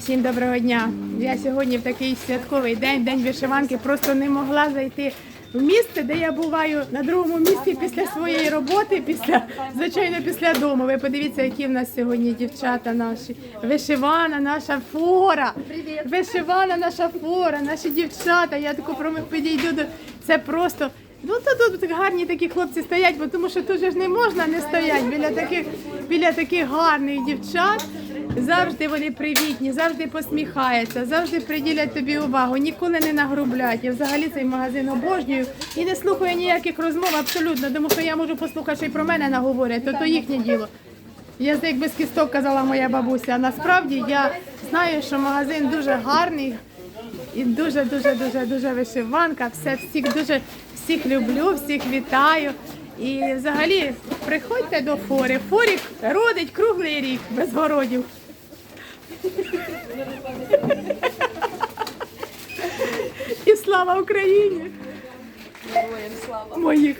Всім доброго дня. Я сьогодні в такий святковий день, день вишиванки, просто не могла зайти в місце, де я буваю на другому місці після своєї роботи, після звичайно після дому. Ви подивіться, які в нас сьогодні дівчата наші. Вишивана наша фора. Вишивана наша фора, наші дівчата. Я таку про підійду до це просто. Ну то тут гарні такі хлопці стоять, бо тому що тут же ж не можна не стояти біля таких біля таких гарних дівчат. Завжди вони привітні, завжди посміхаються, завжди приділять тобі увагу, ніколи не нагрублять. Я взагалі цей магазин обожнюю і не слухаю ніяких розмов абсолютно, тому що я можу послухати, що й про мене наговорять, то то їхнє діло. Язик без кісток казала моя бабуся. А насправді я знаю, що магазин дуже гарний і дуже, дуже, дуже, дуже вишиванка. Все всіх дуже всіх люблю, всіх вітаю. І взагалі приходьте до фори. Форі родить круглий рік без городів. І слава Україні! Моїх